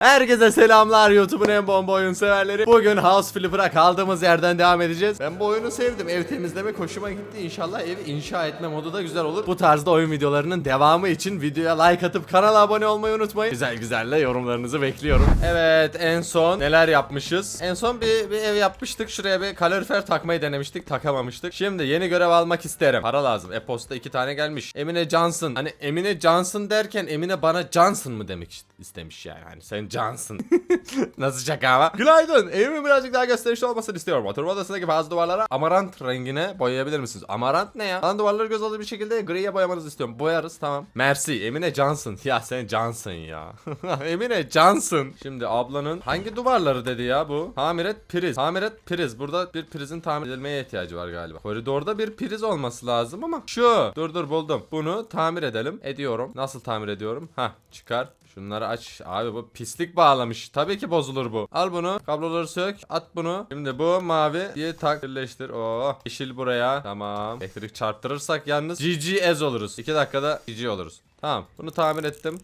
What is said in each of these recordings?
Herkese selamlar YouTube'un en bomba oyun severleri. Bugün House Flipper'a kaldığımız yerden devam edeceğiz. Ben bu oyunu sevdim. Ev temizleme hoşuma gitti. İnşallah evi inşa etme modu da güzel olur. Bu tarzda oyun videolarının devamı için videoya like atıp kanala abone olmayı unutmayın. Güzel güzel de yorumlarınızı bekliyorum. Evet en son neler yapmışız? En son bir, bir ev yapmıştık. Şuraya bir kalorifer takmayı denemiştik. Takamamıştık. Şimdi yeni görev almak isterim. Para lazım. E-posta iki tane gelmiş. Emine Johnson. Hani Emine Johnson derken Emine bana Johnson mı demek istemiş yani. Hani sen Johnson. Nasıl şaka ama? Günaydın. Evimin birazcık daha gösterişli olmasını istiyorum. Oturma odasındaki bazı duvarlara amarant rengine boyayabilir misiniz? Amarant ne ya? Ben duvarları göz alıcı bir şekilde griye boyamanızı istiyorum. Boyarız tamam. Mersi. Emine Johnson. Ya sen Johnson ya. Emine Johnson. Şimdi ablanın hangi duvarları dedi ya bu? Hamiret priz. Hamiret priz. Burada bir prizin tamir edilmeye ihtiyacı var galiba. Koridorda bir priz olması lazım ama şu. Dur dur buldum. Bunu tamir edelim. Ediyorum. Nasıl tamir ediyorum? Ha çıkar. Şunları aç. Abi bu pislik bağlamış. Tabii ki bozulur bu. Al bunu. Kabloları sök. At bunu. Şimdi bu mavi diye tak birleştir. Oo. Yeşil buraya. Tamam. Elektrik çarptırırsak yalnız GG ez oluruz. 2 dakikada GG oluruz. Tamam. Bunu tamir ettim.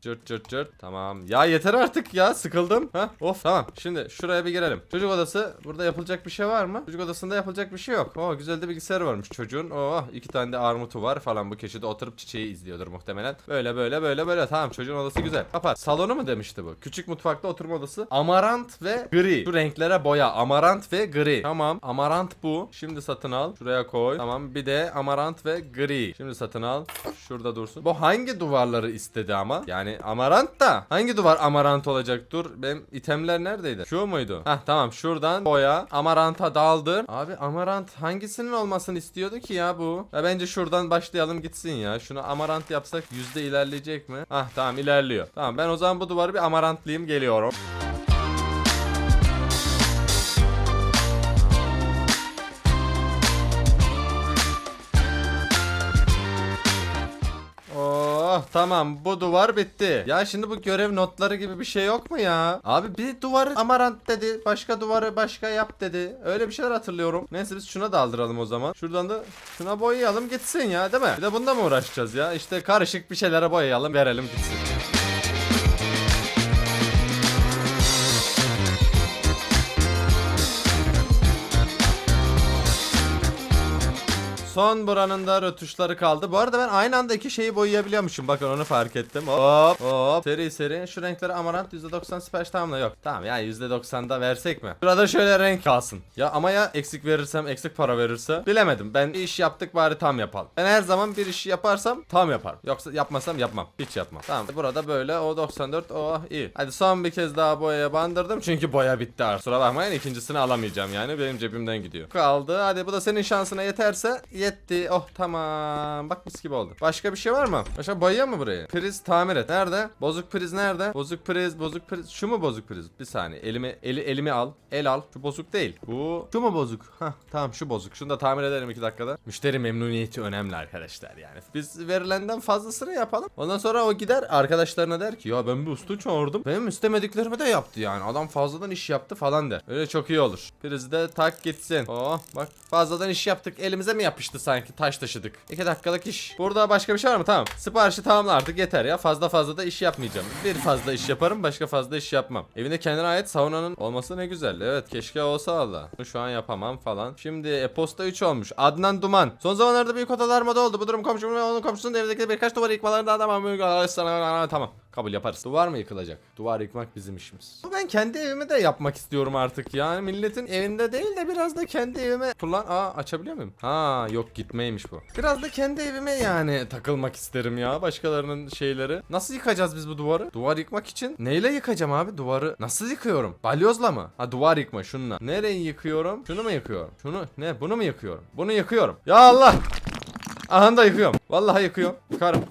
Cırt cırt cırt. Tamam. Ya yeter artık ya. Sıkıldım. Ha? Of. Tamam. Şimdi şuraya bir girelim. Çocuk odası. Burada yapılacak bir şey var mı? Çocuk odasında yapılacak bir şey yok. Oo güzel de bilgisayar varmış çocuğun. Oo iki tane de armutu var falan. Bu köşede oturup çiçeği izliyordur muhtemelen. Böyle böyle böyle böyle. Tamam çocuğun odası güzel. Kapat. Salonu mu demişti bu? Küçük mutfakta oturma odası. Amarant ve gri. Şu renklere boya. Amarant ve gri. Tamam. Amarant bu. Şimdi satın al. Şuraya koy. Tamam. Bir de amarant ve gri. Şimdi satın al. Şurada dursun. Bu hangi duvarları istedi ama? Yani amarant da. Hangi duvar amarant olacak? Dur. Benim itemler neredeydi? Şu muydu? Hah tamam. Şuradan boya. Amaranta daldır. Abi amarant hangisinin olmasını istiyordu ki ya bu? Ya bence şuradan başlayalım gitsin ya. Şunu amarant yapsak yüzde ilerleyecek mi? Ah tamam ilerliyor. Tamam ben o zaman bu duvarı bir amarantlayayım geliyorum. Tamam bu duvar bitti. Ya şimdi bu görev notları gibi bir şey yok mu ya? Abi bir duvarı amarant dedi. Başka duvarı başka yap dedi. Öyle bir şeyler hatırlıyorum. Neyse biz şuna daldıralım o zaman. Şuradan da şuna boyayalım gitsin ya değil mi? Bir de bunda mı uğraşacağız ya? İşte karışık bir şeylere boyayalım verelim gitsin. Son buranın da rötuşları kaldı. Bu arada ben aynı anda iki şeyi boyayabiliyormuşum. Bakın onu fark ettim. Hop hop. Seri seri. Şu renkleri amarant %90 sipariş tamamla yok. Tamam ya %90'da versek mi? Burada şöyle renk kalsın. Ya ama ya eksik verirsem eksik para verirse. Bilemedim. Ben iş yaptık bari tam yapalım. Ben her zaman bir işi yaparsam tam yaparım. Yoksa yapmasam yapmam. Hiç yapmam. Tamam. Burada böyle o 94 o iyi. Hadi son bir kez daha boyaya bandırdım. Çünkü boya bitti artık. Kusura bakmayın ikincisini alamayacağım yani. Benim cebimden gidiyor. Kaldı. Hadi bu da senin şansına yeterse yetti. Oh tamam. Bak mis gibi oldu. Başka bir şey var mı? Başka boya mı burayı? Priz tamir et. Nerede? Bozuk priz nerede? Bozuk priz, bozuk priz. Şu mu bozuk priz? Bir saniye. Elimi eli elimi al. El al. Şu bozuk değil. Bu şu mu bozuk? Hah tamam şu bozuk. Şunu da tamir edelim 2 dakikada. Müşteri memnuniyeti önemli arkadaşlar yani. Biz verilenden fazlasını yapalım. Ondan sonra o gider arkadaşlarına der ki ya ben bir usta çağırdım. Benim istemediklerimi de yaptı yani. Adam fazladan iş yaptı falan der. Öyle çok iyi olur. Prizi de tak gitsin. Oh bak fazladan iş yaptık. Elimize mi yapıştı sanki? Taş taşıdık. 2 dakikalık iş. Burada başka bir şey var mı? Tamam. Siparişi tamamla artık yeter ya. Fazla fazla da iş yapmayacağım. Bir fazla iş yaparım. Başka fazla iş yapmam. Evinde kendine ait saunanın olması ne güzel. Evet keşke olsa valla. Şu an yapamam falan. Şimdi e-posta 3 olmuş. Adnan Duman. Son zamanlarda büyük odalar moda oldu. Bu durum komşumun ve onun komşusunun evdeki birkaç duvar yıkmalarında adam Tamam. Kabul yaparız. Duvar mı yıkılacak? Duvar yıkmak bizim işimiz. Ben kendi evimi de yapmak istiyorum artık yani. Milletin evinde değil de biraz da kendi evime kullan... Aa açabiliyor muyum? Ha yok gitmeymiş bu. Biraz da kendi evime yani takılmak isterim ya. Başkalarının şeyleri. Nasıl yıkacağız biz bu duvarı? Duvar yıkmak için neyle yıkacağım abi? Duvarı nasıl yıkıyorum? Balyozla mı? Ha duvar yıkma şununla. Nereyi yıkıyorum? Şunu mu yıkıyorum? Şunu ne? Bunu mu yıkıyorum? Bunu yıkıyorum. Ya Allah! Aha da yıkıyorum. Vallahi yıkıyorum. Yıkarım.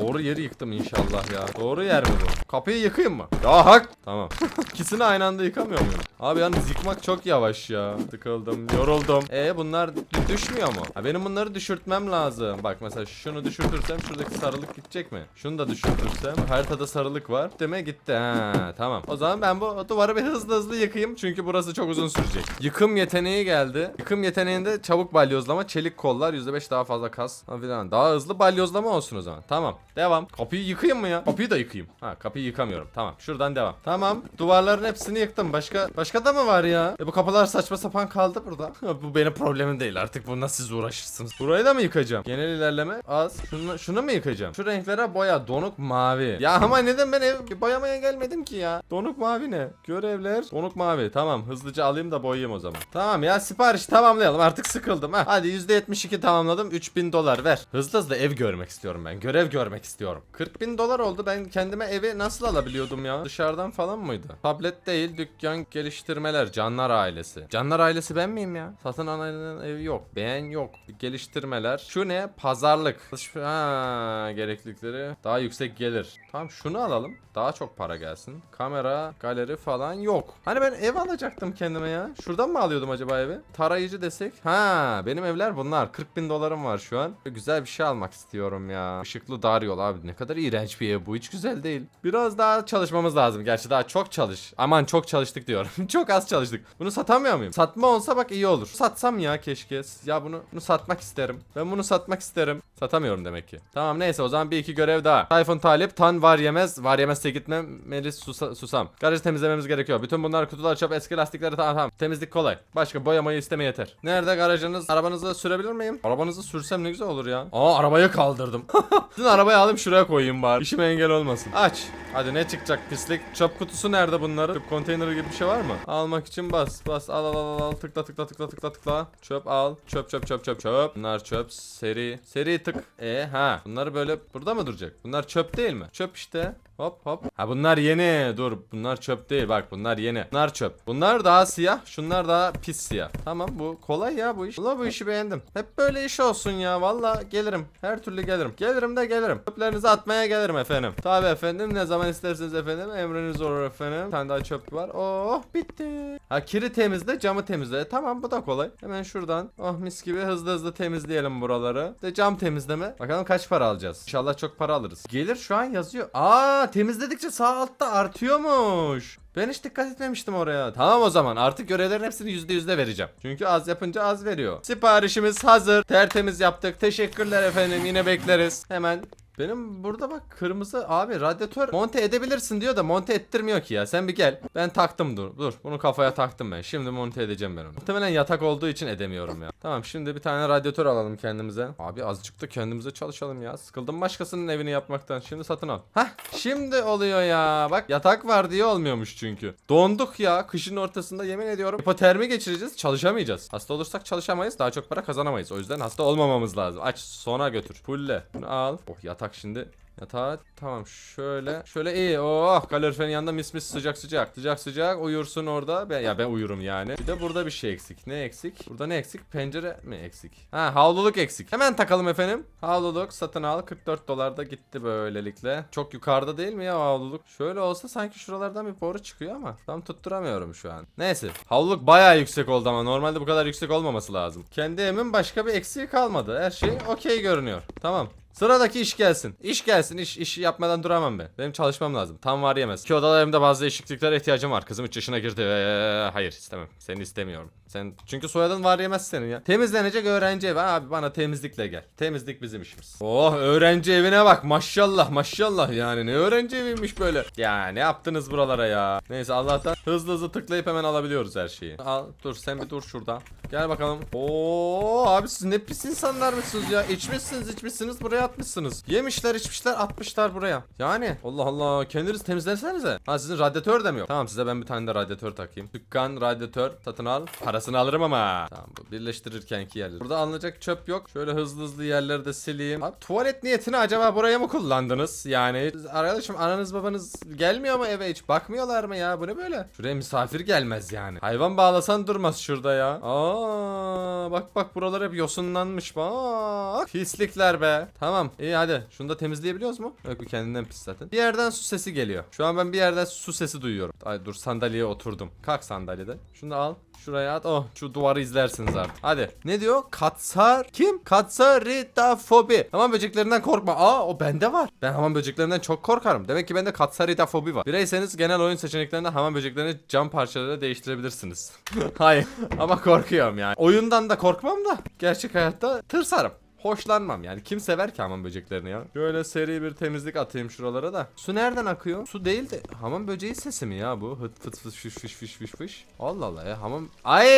Doğru yeri yıktım inşallah ya. Doğru yer mi bu? Kapıyı yıkayım mı? Ya hak. Tamam. İkisini aynı anda yıkamıyor muyum? Abi yalnız yıkmak çok yavaş ya. Sıkıldım, yoruldum. E bunlar dü- düşmüyor mu? Ha, benim bunları düşürtmem lazım. Bak mesela şunu düşürtürsem şuradaki sarılık gidecek mi? Şunu da düşürtürsem haritada sarılık var. Deme gitti. Ha tamam. O zaman ben bu duvarı bir hızlı hızlı yıkayım. Çünkü burası çok uzun sürecek. Yıkım yeteneği geldi. Yıkım yeteneğinde çabuk balyozlama, çelik kollar, %5 daha fazla kas falan filan. Daha hızlı balyozlama olsun o zaman. Tamam. Devam. Kapıyı yıkayım mı ya? Kapıyı da yıkayım. Ha kapıyı yıkamıyorum. Tamam. Şuradan devam. Tamam. Duvarların hepsini yıktım. Başka başka da mı var ya? E bu kapılar saçma sapan kaldı burada. bu benim problemim değil. Artık bununla siz uğraşırsınız. Burayı da mı yıkacağım? Genel ilerleme az. Şunu, şunu mu yıkacağım? Şu renklere boya. Donuk mavi. Ya ama neden ben ev boyamaya gelmedim ki ya? Donuk mavi ne? Görevler. Donuk mavi. Tamam. Hızlıca alayım da boyayayım o zaman. Tamam ya sipariş tamamlayalım. Artık sıkıldım. Ha. Hadi %72 tamamladım. 3000 dolar ver. Hızlı hızlı ev görmek istiyorum ben. Görev görmek istiyorum. 40 bin dolar oldu. Ben kendime evi nasıl alabiliyordum ya? Dışarıdan falan mıydı? Tablet değil. Dükkan geliştirmeler. Canlar ailesi. Canlar ailesi ben miyim ya? Satın alanın evi yok. Beğen yok. Geliştirmeler. Şu ne? Pazarlık. Ha, gereklilikleri. Daha yüksek gelir. Tamam şunu alalım. Daha çok para gelsin. Kamera, galeri falan yok. Hani ben ev alacaktım kendime ya. Şuradan mı alıyordum acaba evi? Tarayıcı desek. Ha, benim evler bunlar. 40 bin dolarım var şu an. Güzel bir şey almak istiyorum ya. Işıklı dar yol abi. Ne kadar iğrenç bir ev bu. Hiç güzel değil. Biraz daha çalışmamız lazım. Gerçi daha çok çalış. Aman çok çalıştık diyorum. çok az çalıştık. Bunu satamıyor muyum? Satma olsa bak iyi olur. Satsam ya keşke. Ya bunu, bunu satmak isterim. Ben bunu satmak isterim. Satamıyorum demek ki. Tamam neyse o zaman bir iki görev daha. Tayfun Talip, Tan var yemez. Var yemezse gitmem. Melis susa- susam. Garajı temizlememiz gerekiyor. Bütün bunlar kutular çöp eski lastikleri tamam tamam. Temizlik kolay. Başka boyamayı isteme yeter. Nerede garajınız? Arabanızı sürebilir miyim? Arabanızı sürsem ne güzel olur ya. Aa arabayı kaldırdım. Sizin arabayı alayım şuraya koyayım bari. İşime engel olmasın. Aç. Hadi ne çıkacak pislik? Çöp kutusu nerede bunların? Çöp konteyneri gibi bir şey var mı? Almak için bas. Bas al al al al. Tıkla tıkla tıkla tıkla tıkla. Çöp al. Çöp çöp çöp çöp çöp. Bunlar çöp. Seri. Seri tık. E ha. Bunları böyle burada mı duracak? Bunlar çöp değil mi? Çöp işte. Hop hop. Ha bunlar yeni. Dur bunlar çöp değil bak bunlar yeni. Bunlar çöp. Bunlar daha siyah. Şunlar daha pis siyah. Tamam bu kolay ya bu iş. Valla bu işi beğendim. Hep böyle iş olsun ya. Valla gelirim. Her türlü gelirim. Gelirim de gelirim. Çöplerinizi atmaya gelirim efendim. Tabi efendim ne zaman isterseniz efendim. Emriniz olur efendim. Bir tane daha çöp var. Oh bitti. Ha kiri temizle camı temizle. E, tamam bu da kolay. Hemen şuradan. Oh mis gibi hızlı hızlı temizleyelim buraları. De cam temizleme. Bakalım kaç para alacağız. İnşallah çok para alırız. Gelir şu an yazıyor. Aa temizledikçe sağ altta artıyormuş. Ben hiç dikkat etmemiştim oraya. Tamam o zaman artık görevlerin hepsini %100'de vereceğim. Çünkü az yapınca az veriyor. Siparişimiz hazır. Tertemiz yaptık. Teşekkürler efendim. Yine bekleriz. Hemen benim burada bak kırmızı abi radyatör monte edebilirsin diyor da monte ettirmiyor ki ya. Sen bir gel. Ben taktım dur. Dur. Bunu kafaya taktım ben. Şimdi monte edeceğim ben onu. Muhtemelen yatak olduğu için edemiyorum ya. Tamam şimdi bir tane radyatör alalım kendimize. Abi azıcık da kendimize çalışalım ya. Sıkıldım başkasının evini yapmaktan. Şimdi satın al. Hah şimdi oluyor ya. Bak yatak var diye olmuyormuş çünkü. Donduk ya. Kışın ortasında yemin ediyorum. Hipotermi geçireceğiz. Çalışamayacağız. Hasta olursak çalışamayız. Daha çok para kazanamayız. O yüzden hasta olmamamız lazım. Aç sona götür. Fulle. Bunu al. Oh yatak şimdi. Yatağı tamam şöyle şöyle iyi oh kaloriferin yanında mis mis sıcak sıcak sıcak sıcak uyursun orada. Ben, ya ben uyurum yani. Bir de burada bir şey eksik ne eksik? Burada ne eksik? Pencere mi eksik? Ha havluluk eksik. Hemen takalım efendim. Havluluk satın al 44 dolar da gitti böylelikle. Çok yukarıda değil mi ya havluluk? Şöyle olsa sanki şuralardan bir boru çıkıyor ama tam tutturamıyorum şu an. Neyse havluluk bayağı yüksek oldu ama normalde bu kadar yüksek olmaması lazım. Kendi evimin başka bir eksiği kalmadı. Her şey okey görünüyor. Tamam Sıradaki iş gelsin. İş gelsin. İş, iş yapmadan duramam ben. Benim çalışmam lazım. Tam var yemez. İki odalı evimde bazı değişikliklere ihtiyacım var. Kızım 3 yaşına girdi. Ee, hayır istemem. Seni istemiyorum. Sen çünkü soyadın var yemez senin ya. Temizlenecek öğrenci evi. Abi bana temizlikle gel. Temizlik bizim işimiz. Oh öğrenci evine bak. Maşallah maşallah yani. Ne öğrenci eviymiş böyle. Ya ne yaptınız buralara ya. Neyse Allah'tan hızlı hızlı tıklayıp hemen alabiliyoruz her şeyi. Al dur sen bir dur şurada. Gel bakalım. Oo abi siz ne pis insanlar mısınız ya? İçmişsiniz içmişsiniz buraya atmışsınız. Yemişler içmişler atmışlar buraya. Yani Allah Allah kendiniz temizlesenize. Ha sizin radyatör de mi yok? Tamam size ben bir tane de radyatör takayım. Dükkan radyatör satın al. Parasını alırım ama. Tamam bu birleştirirkenki yerler. Burada alınacak çöp yok. Şöyle hızlı hızlı yerleri de sileyim. Abi tuvalet niyetini acaba buraya mı kullandınız? Yani arkadaşım ananız babanız gelmiyor mu eve hiç? Bakmıyorlar mı ya? Bu ne böyle? Şuraya misafir gelmez yani. Hayvan bağlasan durmaz şurada ya. Aa bak bak buralar hep yosunlanmış bak. Pislikler be. Tamam iyi hadi. Şunu da temizleyebiliyoruz mu? Yok bu kendinden pis zaten. Bir yerden su sesi geliyor. Şu an ben bir yerden su sesi duyuyorum. Ay dur sandalyeye oturdum. Kalk sandalyede. Şunu da al. Şuraya at. Oh şu duvarı izlersiniz artık. Hadi. Ne diyor? Katsar. Kim? Katsaritafobi. Hamam böceklerinden korkma. Aa o bende var. Ben hamam böceklerinden çok korkarım. Demek ki bende katsaritafobi var. Bireyseniz genel oyun seçeneklerinde hamam böceklerini cam parçalarıyla değiştirebilirsiniz. Hayır. Ama korkuyorum yani. Oyundan da korkmam da. Gerçek hayatta tırsarım. Hoşlanmam. Yani kim sever ki hamam böceklerini ya? Şöyle seri bir temizlik atayım şuralara da. Su nereden akıyor? Su değil de hamam böceği sesi mi ya bu? Hıt fıt fıt fış fış fış fış fış. Allah Allah ya hamam. Ay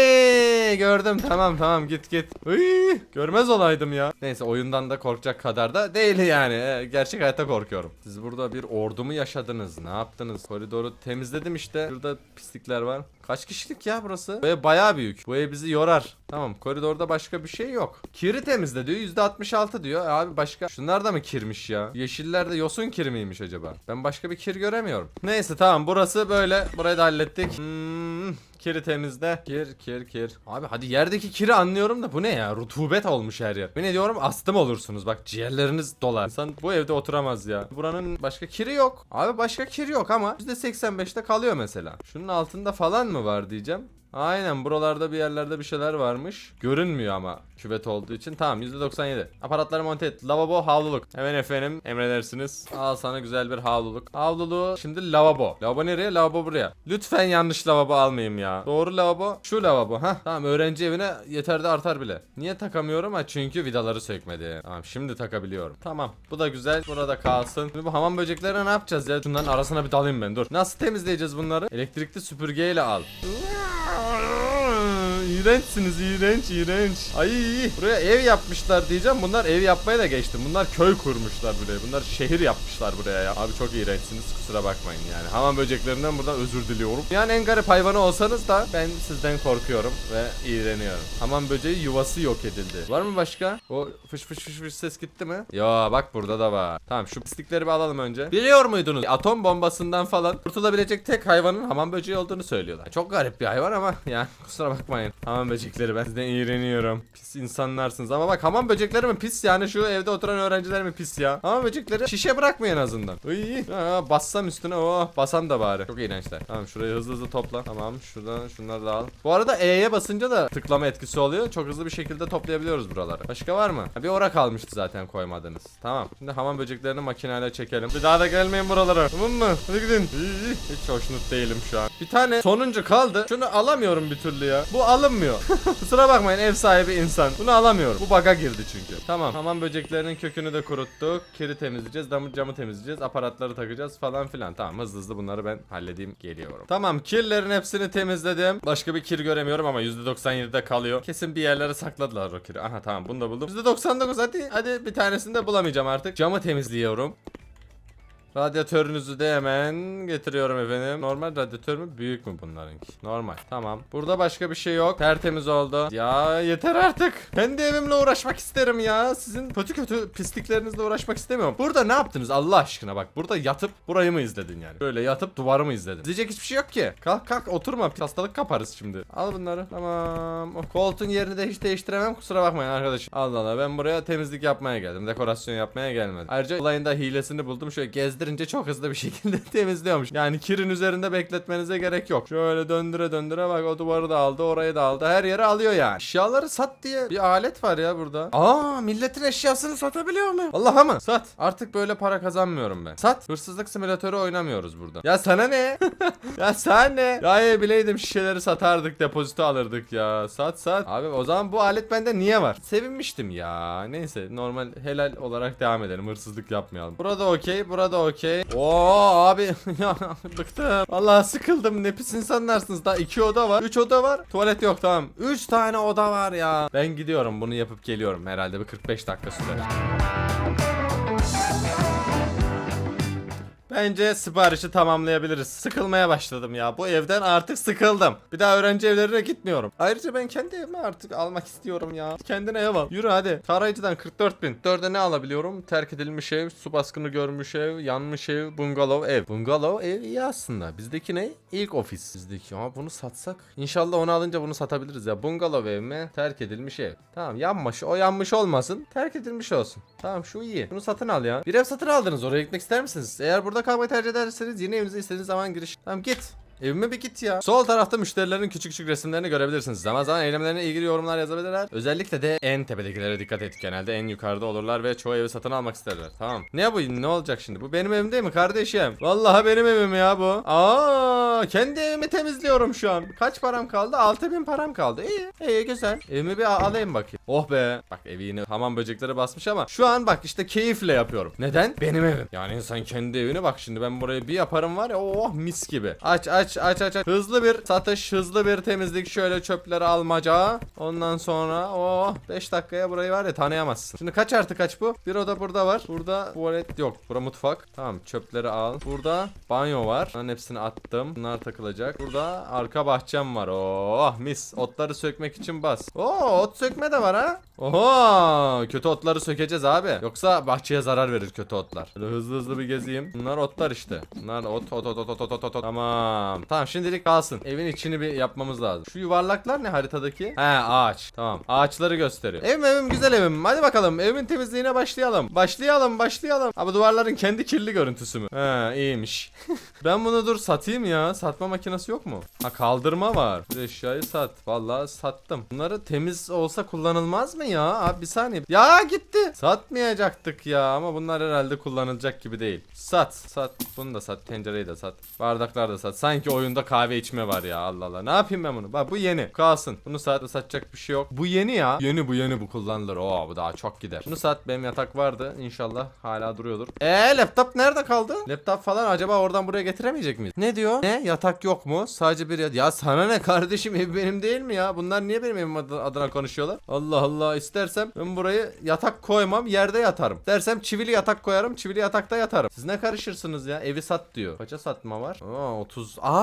gördüm tamam tamam git git. Iy, görmez olaydım ya. Neyse oyundan da korkacak kadar da değil yani. Ee, Gerçek hayatta korkuyorum. Siz burada bir ordu mu yaşadınız? Ne yaptınız? Koridoru temizledim işte. Şurada pislikler var. Kaç kişilik ya burası? Bu ev bayağı büyük. Bu ev bizi yorar. Tamam koridorda başka bir şey yok. Kiri temizle. %66 diyor. E Abi başka. Şunlar da mı kirmiş ya? Yeşiller de yosun kiri miymiş acaba? Ben başka bir kir göremiyorum. Neyse tamam burası böyle. Burayı da hallettik. Hmm, kiri temizle. Kir kir kir. Abi hadi yerdeki kiri anlıyorum da bu ne ya? Rutubet olmuş her yer. Ben ne diyorum astım olursunuz. Bak ciğerleriniz dolar. İnsan bu evde oturamaz ya. Buranın başka kiri yok. Abi başka kir yok ama %85'te kalıyor mesela. Şunun altında falan mı var diyeceğim. Aynen buralarda bir yerlerde bir şeyler varmış. Görünmüyor ama küvet olduğu için. Tamam %97. Aparatları monte et. Lavabo havluluk. Hemen efendim emredersiniz. Al sana güzel bir havluluk. Havluluğu şimdi lavabo. Lavabo nereye? Lavabo buraya. Lütfen yanlış lavabo almayayım ya. Doğru lavabo şu lavabo. ha Tamam öğrenci evine yeter de artar bile. Niye takamıyorum? Ha çünkü vidaları sökmedi. Tamam şimdi takabiliyorum. Tamam. Bu da güzel. Burada kalsın. Şimdi bu hamam böceklerine ne yapacağız ya? Şunların arasına bir dalayım ben. Dur. Nasıl temizleyeceğiz bunları? Elektrikli süpürgeyle al. İğrençsiniz iğrenç iğrenç. Ay buraya ev yapmışlar diyeceğim. Bunlar ev yapmaya da geçtim. Bunlar köy kurmuşlar buraya. Bunlar şehir yapmışlar buraya ya. Abi çok iğrençsiniz kusura bakmayın yani. Hamam böceklerinden buradan özür diliyorum. Yani en garip hayvanı olsanız da ben sizden korkuyorum ve iğreniyorum. Hamam böceği yuvası yok edildi. Var mı başka? O fış fış fış fış ses gitti mi? Ya bak burada da var. Tamam şu pislikleri bir alalım önce. Biliyor muydunuz? Atom bombasından falan kurtulabilecek tek hayvanın hamam böceği olduğunu söylüyorlar. Çok garip bir hayvan ama yani kusura bakmayın. Hamam böcekleri ben sizden iğreniyorum. Pis insanlarsınız ama bak hamam böcekleri mi pis yani şu evde oturan öğrenciler mi pis ya? Hamam böcekleri şişe bırakmıyor en azından. Iy, ha, bassam üstüne oh basam da bari. Çok iğrençler. Tamam şurayı hızlı hızlı topla. Tamam şuradan şunları da al. Bu arada E'ye basınca da tıklama etkisi oluyor. Çok hızlı bir şekilde toplayabiliyoruz buraları. Başka var mı? Bir ora kalmıştı zaten koymadınız. Tamam. Şimdi hamam böceklerini makineyle çekelim. Bir daha da gelmeyin buralara. Tamam mı? Hadi gidin. Hiç hoşnut değilim şu an. Bir tane sonuncu kaldı. Şunu alamıyorum bir türlü ya. Bu alınmıyor. Kusura bakmayın ev sahibi insan. Bunu alamıyorum. Bu baga girdi çünkü. Tamam. Hamam böceklerinin kökünü de kuruttuk. Kiri temizleyeceğiz. Damı camı temizleyeceğiz. Aparatları takacağız falan filan. Tamam hızlı hızlı bunları ben halledeyim geliyorum. Tamam kirlerin hepsini temizledim. Başka bir kir göremiyorum ama %97'de kalıyor. Kesin bir yerlere sakladılar o kiri. Aha tamam bunu da buldum. %99 hadi. Hadi bir tanesini de bulamayacağım artık. Camı temizliyorum. Radyatörünüzü de hemen getiriyorum efendim. Normal radyatör mü? Büyük mü bunlarınki? Normal. Tamam. Burada başka bir şey yok. Tertemiz oldu. Ya yeter artık. Kendi evimle uğraşmak isterim ya. Sizin kötü kötü pisliklerinizle uğraşmak istemiyorum. Burada ne yaptınız Allah aşkına bak. Burada yatıp burayı mı izledin yani? Böyle yatıp duvarı mı izledin? Diyecek hiçbir şey yok ki. Kalk kalk oturma. Hastalık kaparız şimdi. Al bunları. Tamam. Oh, koltuğun yerini de hiç değiştiremem. Kusura bakmayın arkadaşım. Allah Allah ben buraya temizlik yapmaya geldim. Dekorasyon yapmaya gelmedim. Ayrıca olayın da hilesini buldum. Şöyle gezdirince çok hızlı bir şekilde temizliyormuş. Yani kirin üzerinde bekletmenize gerek yok. Şöyle döndüre döndüre bak o duvarı da aldı orayı da aldı. Her yeri alıyor yani. Eşyaları sat diye bir alet var ya burada. Aa milletin eşyasını satabiliyor mu? Allah'a mı? Sat. Artık böyle para kazanmıyorum ben. Sat. Hırsızlık simülatörü oynamıyoruz burada. Ya sana ne? ya sen ne? Ya iyi bileydim şişeleri satardık depozito alırdık ya. Sat sat. Abi o zaman bu alet bende niye var? Sevinmiştim ya. Neyse normal helal olarak devam edelim. Hırsızlık yapmayalım. Burada okey. Burada okey. Oo abi ya bıktım. Vallahi sıkıldım. Ne pis insanlarsınız. Daha iki oda var. Üç oda var. Tuvalet yok tamam. Üç tane oda var ya. Ben gidiyorum. Bunu yapıp geliyorum. Herhalde bir 45 dakika sürer. Bence siparişi tamamlayabiliriz. Sıkılmaya başladım ya. Bu evden artık sıkıldım. Bir daha öğrenci evlerine gitmiyorum. Ayrıca ben kendi evimi artık almak istiyorum ya. Kendine ev al. Yürü hadi. Tarayıcıdan 44 bin. Dörde ne alabiliyorum? Terk edilmiş ev, su baskını görmüş ev, yanmış ev, bungalov ev. Bungalov ev iyi aslında. Bizdeki ne? İlk ofis. Bizdeki ama bunu satsak. İnşallah onu alınca bunu satabiliriz ya. Bungalov ev mi? Terk edilmiş ev. Tamam yanmış. O yanmış olmasın. Terk edilmiş olsun. Tamam şu iyi. Bunu satın al ya. Bir ev satın aldınız. Oraya gitmek ister misiniz? Eğer burada kalmayı tercih ederseniz yeni evinize istediğiniz zaman giriş. Tamam git. Evime bir git ya. Sol tarafta müşterilerin küçük küçük resimlerini görebilirsiniz. Zaman zaman eylemlerine ilgili yorumlar yazabilirler. Özellikle de en tepedekilere dikkat et. Genelde en yukarıda olurlar ve çoğu evi satın almak isterler. Tamam. Ne bu? Ne olacak şimdi? Bu benim evim değil mi kardeşim? Vallahi benim evim ya bu. Aa, kendi evimi temizliyorum şu an. Kaç param kaldı? 6000 param kaldı. İyi. İyi güzel. Evimi bir al- alayım bakayım. Oh be. Bak evi yine hamam böcekleri basmış ama şu an bak işte keyifle yapıyorum. Neden? Benim evim. Yani insan kendi evini bak şimdi ben burayı bir yaparım var ya oh mis gibi. Aç aç aç aç aç. aç. Hızlı bir satış, hızlı bir temizlik. Şöyle çöpleri almaca. Ondan sonra o 5 dakikaya burayı var ya tanıyamazsın. Şimdi kaç artı kaç bu? Bir oda burada var. Burada tuvalet yok. Bura mutfak. Tamam çöpleri al. Burada banyo var. Bunların hepsini attım. Bunlar takılacak. Burada arka bahçem var. Oh mis. Otları sökmek için bas. Oo ot sökme de var ha. Oho kötü otları sökeceğiz abi. Yoksa bahçeye zarar verir kötü otlar. Böyle hızlı hızlı bir gezeyim. Bunlar otlar işte. Bunlar ot ot ot ot ot ot ot. Tamam. Tamam. Tamam şimdilik kalsın. Evin içini bir yapmamız lazım. Şu yuvarlaklar ne haritadaki? He ağaç. Tamam. Ağaçları gösteriyor. Evim evim güzel evim. Hadi bakalım. Evimin temizliğine başlayalım. Başlayalım başlayalım. Abi duvarların kendi kirli görüntüsü mü? He iyiymiş. ben bunu dur satayım ya. Satma makinesi yok mu? Ha kaldırma var. Bir eşyayı sat. Vallahi sattım. Bunları temiz olsa kullanılmaz mı ya? Abi bir saniye. Ya gitti. Satmayacaktık ya ama bunlar herhalde kullanılacak gibi değil. Sat. Sat. Bunu da sat. Tencereyi de sat. Bardaklar da sat. Sanki oyunda kahve içme var ya Allah Allah. Ne yapayım ben bunu? Bak bu yeni. Kalsın. Bunu sat. Satacak bir şey yok. Bu yeni ya. Yeni bu yeni bu kullanılır. Oo bu daha çok gider. Bunu sat. Benim yatak vardı. İnşallah hala duruyordur. Eee laptop nerede kaldı? Laptop falan acaba oradan buraya getiremeyecek miyiz? Ne diyor? Ne? Yatak yok mu? Sadece bir yatak. Ya sana ne kardeşim ev benim değil mi ya? Bunlar niye benim evim adı- adına konuşuyorlar? Allah Allah istersem ben burayı yatak koymam yerde yatarım. Dersem çivili yatak koyarım çivili yatakta yatarım. Siz ne karışırsınız ya? Evi sat diyor. Kaça satma var? Aa 30. Aa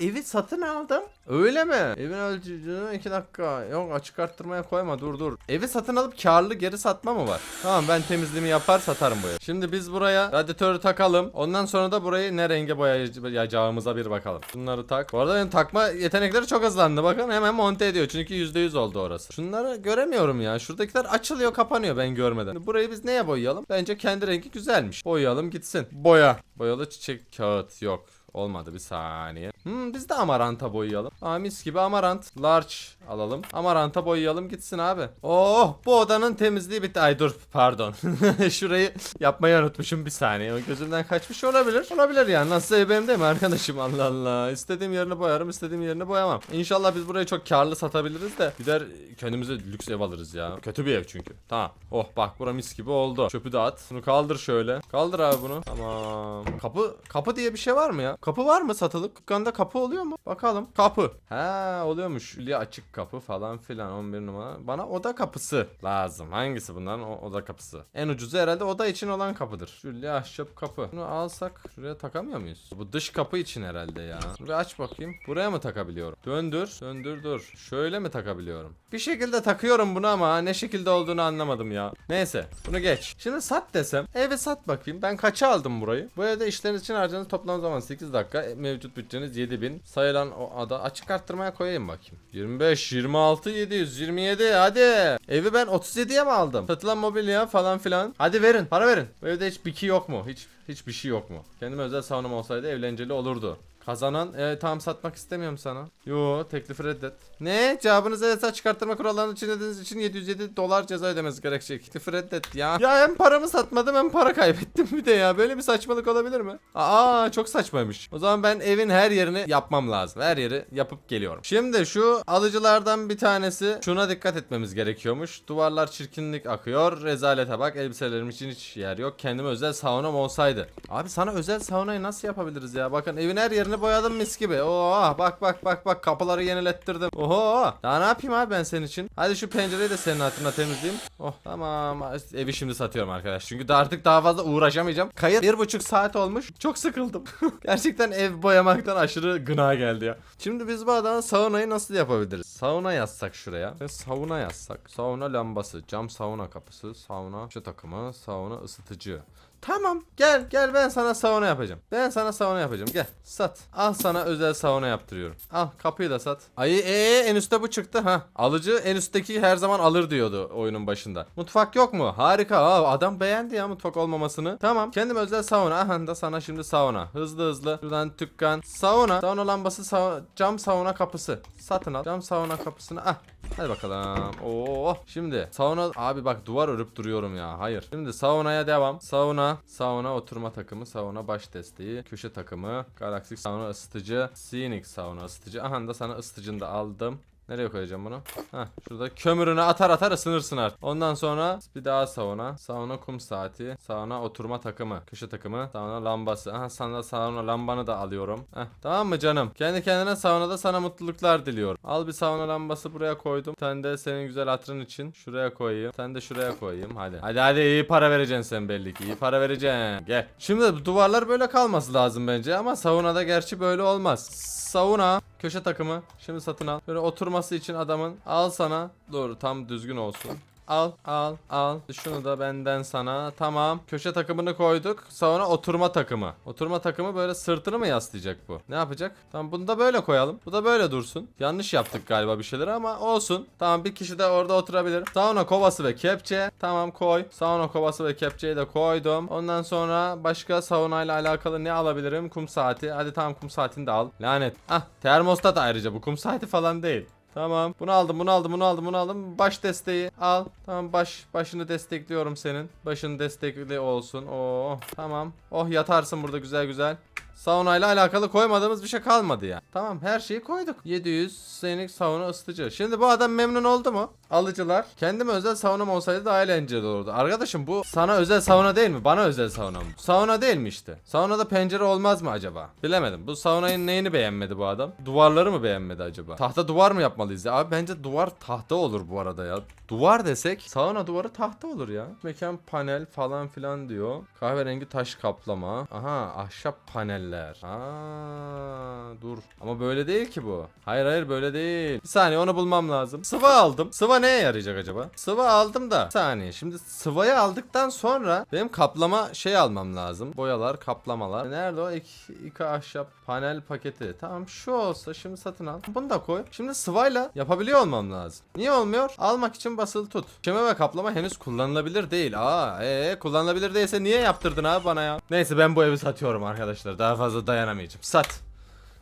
evi satın aldım. Öyle mi? Evin ölçücüğü 2 dakika. Yok açık arttırmaya koyma dur dur. Evi satın alıp karlı geri satma mı var? Tamam ben temizliğimi yapar satarım bu evi. Şimdi biz buraya radyatörü takalım. Ondan sonra da burayı ne renge boyayacağımıza bir bakalım. Bunları tak. Bu arada benim takma yetenekleri çok hızlandı. Bakın hemen monte ediyor. Çünkü %100 oldu orası. Şunları göremiyorum ya. Şuradakiler açılıyor kapanıyor ben görmeden. Şimdi Burayı biz neye boyayalım? Bence kendi rengi güzelmiş. Boyayalım gitsin. Boya. Boyalı çiçek kağıt yok. Olmadı bir saniye. Hmm, biz de amaranta boyayalım. Aa, mis gibi amarant. Large alalım. Amaranta boyayalım gitsin abi. Oh bu odanın temizliği bitti. Ay dur pardon. Şurayı yapmayı unutmuşum bir saniye. O gözümden kaçmış olabilir. Olabilir yani. Nasıl ev benim değil mi arkadaşım? Allah Allah. İstediğim yerini boyarım istediğim yerini boyamam. İnşallah biz burayı çok karlı satabiliriz de. Gider kendimize lüks ev alırız ya. Kötü bir ev çünkü. Tamam. Oh bak bura mis gibi oldu. Çöpü de at. Bunu kaldır şöyle. Kaldır abi bunu. Tamam. Kapı kapı diye bir şey var mı ya? Kapı var mı satılık? Dükkanda kapı oluyor mu? Bakalım. Kapı. Ha oluyormuş. Hülya açık kapı falan filan 11 numara. Bana oda kapısı lazım. Hangisi bunların o oda kapısı? En ucuzu herhalde oda için olan kapıdır. Hülya ahşap kapı. Bunu alsak şuraya takamıyor muyuz? Bu dış kapı için herhalde ya. Burayı aç bakayım. Buraya mı takabiliyorum? Döndür. Döndür dur. Şöyle mi takabiliyorum? Bir şekilde takıyorum bunu ama ne şekilde olduğunu anlamadım ya. Neyse bunu geç. Şimdi sat desem. Eve sat bakayım. Ben kaça aldım burayı? Bu evde işleriniz için harcadığınız toplam zaman 8 dakika. E, Mevcut bütçeniz 7000. Sayılan o ada açık arttırmaya koyayım bakayım. 25, 26, 700, 27 hadi. Evi ben 37'ye mi aldım? Satılan mobilya falan filan. Hadi verin para verin. Evde hiç biki yok mu? Hiç hiçbir şey yok mu? Kendime özel saunam olsaydı eğlenceli olurdu. Kazanan e, tamam satmak istemiyorum sana. Yo teklifi reddet. Ne? Cevabınız evet saç çıkarttırma kurallarını çiğnediğiniz için 707 dolar ceza ödemesi gerekecek. Teklifi reddet ya. Ya hem paramı satmadım hem para kaybettim bir de ya. Böyle bir saçmalık olabilir mi? Aa çok saçmaymış. O zaman ben evin her yerini yapmam lazım. Her yeri yapıp geliyorum. Şimdi şu alıcılardan bir tanesi şuna dikkat etmemiz gerekiyormuş. Duvarlar çirkinlik akıyor. Rezalete bak elbiselerim için hiç yer yok. Kendime özel saunam olsaydı. Abi sana özel saunayı nasıl yapabiliriz ya? Bakın evin her yerini boyadım mis gibi. Oo bak bak bak bak kapıları yenilettirdim. Oho. Daha ne yapayım abi ben senin için? Hadi şu pencereyi de senin hatırına temizleyeyim. Oh tamam. Evi şimdi satıyorum arkadaş. Çünkü artık daha fazla uğraşamayacağım. Kayıt bir buçuk saat olmuş. Çok sıkıldım. Gerçekten ev boyamaktan aşırı gına geldi ya. Şimdi biz bu adamın saunayı nasıl yapabiliriz? Sauna yazsak şuraya. Ve sauna yazsak. Sauna lambası, cam sauna kapısı, sauna şu takımı, sauna ısıtıcı. Tamam gel gel ben sana sauna yapacağım. Ben sana sauna yapacağım gel sat. Al sana özel sauna yaptırıyorum. Al kapıyı da sat. Ay ee en üstte bu çıktı ha. Alıcı en üstteki her zaman alır diyordu oyunun başında. Mutfak yok mu? Harika. Aa, adam beğendi ya mutfak olmamasını. Tamam kendim özel sauna. Aha da sana şimdi sauna. Hızlı hızlı. Şuradan tükkan. Sauna. Sauna lambası sa- cam sauna kapısı. Satın al. Cam sauna kapısını ah. Hadi bakalım. Oo. Şimdi sauna abi bak duvar örüp duruyorum ya. Hayır. Şimdi saunaya devam. Sauna, sauna oturma takımı, sauna baş desteği, köşe takımı, galaktik sauna ısıtıcı, scenic sauna ısıtıcı. Aha da sana ısıtıcını da aldım. Nereye koyacağım bunu? Heh, şurada kömürünü atar atar ısınırsın artık. Ondan sonra bir daha sauna. Sauna kum saati. Sauna oturma takımı. Köşe takımı. Sauna lambası. Aha sana sauna lambanı da alıyorum. Heh, tamam mı canım? Kendi kendine saunada sana mutluluklar diliyorum. Al bir sauna lambası buraya koydum. Tane de senin güzel hatırın için şuraya koyayım. Tane de şuraya koyayım. Hadi. Hadi hadi iyi para vereceksin sen belli ki. İyi para vereceksin. Gel. Şimdi duvarlar böyle kalması lazım bence ama saunada gerçi böyle olmaz. Sauna köşe takımı şimdi satın al. Böyle oturması için adamın al sana. Doğru tam düzgün olsun. Al al al. Şunu da benden sana. Tamam. Köşe takımını koyduk. Sonra oturma takımı. Oturma takımı böyle sırtını mı yaslayacak bu? Ne yapacak? Tamam bunu da böyle koyalım. Bu da böyle dursun. Yanlış yaptık galiba bir şeyler ama olsun. Tamam bir kişi de orada oturabilir. Sauna kovası ve kepçe. Tamam koy. Sauna kovası ve kepçeyi de koydum. Ondan sonra başka sauna ile alakalı ne alabilirim? Kum saati. Hadi tamam kum saatini de al. Lanet. Ah termostat ayrıca bu kum saati falan değil. Tamam. Bunu aldım, bunu aldım, bunu aldım, bunu aldım. Baş desteği al. Tamam baş başını destekliyorum senin. Başın destekli olsun. Oo tamam. Oh yatarsın burada güzel güzel. Sauna ile alakalı koymadığımız bir şey kalmadı ya. Tamam her şeyi koyduk. 700 senelik sauna ısıtıcı. Şimdi bu adam memnun oldu mu? Alıcılar. Kendime özel saunam olsaydı daha eğlenceli olurdu. Arkadaşım bu sana özel sauna değil mi? Bana özel sauna mı? Sauna değil mi işte? Saunada pencere olmaz mı acaba? Bilemedim. Bu saunayın neyini beğenmedi bu adam? Duvarları mı beğenmedi acaba? Tahta duvar mı yapmalıyız ya? Abi bence duvar tahta olur bu arada ya. Duvar desek sauna duvarı tahta olur ya. Mekan panel falan filan diyor. Kahverengi taş kaplama. Aha ahşap paneller. Aa dur. Ama böyle değil ki bu. Hayır hayır böyle değil. Bir saniye onu bulmam lazım. Sıva aldım. Sıva neye yarayacak acaba? Sıva aldım da. Bir saniye. Şimdi sıvayı aldıktan sonra benim kaplama şey almam lazım. Boyalar, kaplamalar. Nerede o? İki, iki ahşap panel paketi. Tamam şu olsa şimdi satın al. Bunu da koy. Şimdi sıvayla yapabiliyor olmam lazım. Niye olmuyor? Almak için basılı tut. Şeme ve kaplama henüz kullanılabilir değil. Aa ee kullanılabilir değilse niye yaptırdın abi bana ya? Neyse ben bu evi satıyorum arkadaşlar. Daha fazla dayanamayacağım. Sat.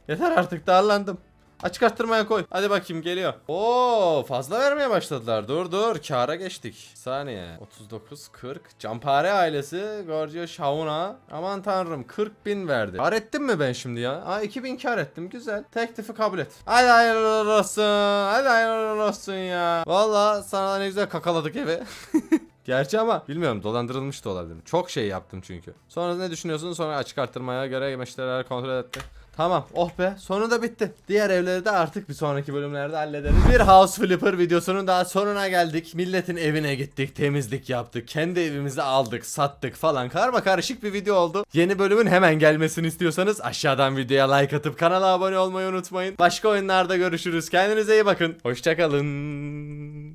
Yeter artık darlandım. Açık arttırmaya koy. Hadi bakayım geliyor. Oo fazla vermeye başladılar. Dur dur kâra geçtik. Saniye. 39 40. Campare ailesi Gorgio Shauna. Aman tanrım 40 bin verdi. Kar ettim mi ben şimdi ya? Aa 2000 kar ettim. Güzel. Teklifi kabul et. Hadi hayırlı olsun. Hadi hayırlı olsun ya. Valla sana ne güzel kakaladık evi. Gerçi ama bilmiyorum dolandırılmış da olabilirim. Çok şey yaptım çünkü. Sonra ne düşünüyorsun? Sonra açık arttırmaya göre müşteriler kontrol etti. Tamam oh be sonunda bitti. Diğer evleri de artık bir sonraki bölümlerde hallederiz. Bir House Flipper videosunun daha sonuna geldik. Milletin evine gittik, temizlik yaptık, kendi evimizi aldık, sattık falan. Karma karışık bir video oldu. Yeni bölümün hemen gelmesini istiyorsanız aşağıdan videoya like atıp kanala abone olmayı unutmayın. Başka oyunlarda görüşürüz. Kendinize iyi bakın. Hoşçakalın.